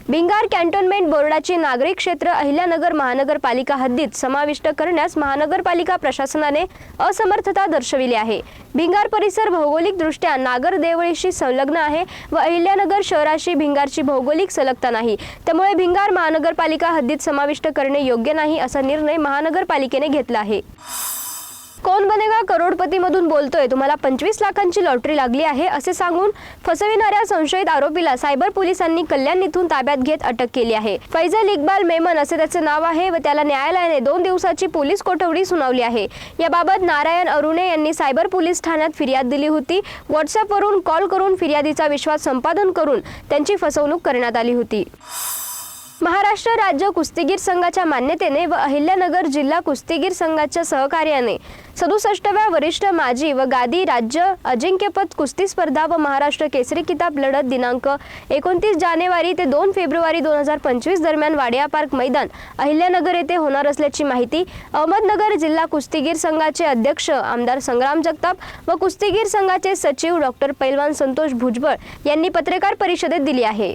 Bhingar cantonment बोर्डाची नागरिक क्षेत्र अहिल्यानगर महानगरपालिका हद्दीत समाविष्ट करण्यास महानगरपालिका प्रशासनाने असमर्थता दर्शविली आहे. भिंगार परिसर भौगोलिकदृष्ट्या नागर देवळीशी संलग्न आहे व अहिल्यानगर शहराशी भिंगारची भौगोलिक सलगता नाही. त्यामुळे भिंगार महानगरपालिका हद्दीत समाविष्ट करणे योग्य नाही असा निर्णय महानगरपालिकेने घेतला आहे. कोण बनेगा? करोडपती मधून बोलतोय. तुम्हाला पंचवीस लाखांची लॉटरी लागली आहे असे सांगून फसविणाऱ्या संशयित आरोपीला सायबर पोलिसांनी कल्याण इथून ताब्यात घेत अटक केली आहे. फैजल इक्बाल मेमन असे त्याचे नाव आहे व त्याला न्यायालयाने दोन दिवसाची पोलीस कोठवडी सुनावली आहे. याबाबत नारायण अरुणे यांनी सायबर पोलीस ठाण्यात फिर्याद दिली होती. व्हॉट्सअपवरून कॉल करून फिर्यादीचा विश्वास संपादन करून त्यांची फसवणूक करण्यात आली होती. महाराष्ट्र राज्य कुस्तीगीर संघाच्या मान्यतेने व अहिल्यानगर जिल्हा कुस्तीगीर संघाच्या सहकार्याने सदुसष्टव्या वरिष्ठ माजी व गादी राज्य अजिंक्यपद कुस्ती स्पर्धा व महाराष्ट्र केसरी किताब लढत दिनांक एकोणतीस जानेवारी ते दोन फेब्रुवारी दोन हजार पंचवीस दरम्यान वाडिया पार्क मैदान अहिल्यानगर येथे होणार असल्याची माहिती अहमदनगर जिल्हा कुस्तीगीर संघाचे अध्यक्ष आमदार संग्राम जगताप व कुस्तीगीर संघाचे सचिव डॉक्टर पैलवान संतोष भुजबळ यांनी पत्रकार परिषदेत दिली आहे.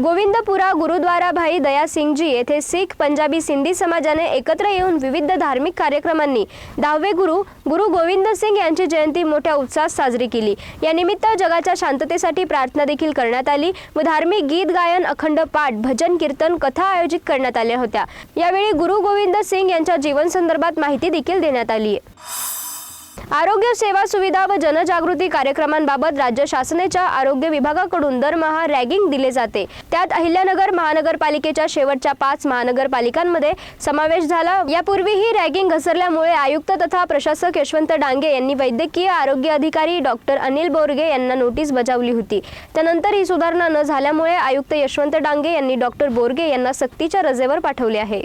गोविंदपुरा गुरुद्वारा भाई दया सिंगजी येथे शीख पंजाबी सिंधी समाजाने एकत्र येऊन विविध धार्मिक कार्यक्रमांनी दहावे गुरु गुरु गोविंद सिंग यांची जयंती मोठ्या उत्साहात साजरी केली. या निमित्त जगाच्या शांततेसाठी प्रार्थना देखील करण्यात आली. व धार्मिक गीत गायन अखंड पाठ भजन कीर्तन कथा आयोजित करण्यात आल्या होत्या. यावेळी गुरु गोविंद सिंग यांच्या जीवन संदर्भात माहिती देखील देण्यात आली आहे. आरोग्य सेवा सुविधा व जनजागृती कार्यक्रमांबाबत राज्य शासनाच्या आरोग्य विभागाकडून दरमहा रॅगिंग दिले जाते. त्यात अहिल्यानगर महानगरपालिकेच्या शेवटच्या पाच महानगरपालिकांमध्ये समावेश झाला. यापूर्वीही रॅगिंग घसरल्यामुळे आयुक्त तथा प्रशासक यशवंत डांगे यांनी वैद्यकीय आरोग्य अधिकारी डॉक्टर अनिल बोरगे यांना नोटीस बजावली होती. त्यानंतर ही सुधारणा न झाल्यामुळे आयुक्त यशवंत डांगे यांनी डॉक्टर बोरगे यांना सक्तीच्या रजेवर पाठवले आहे.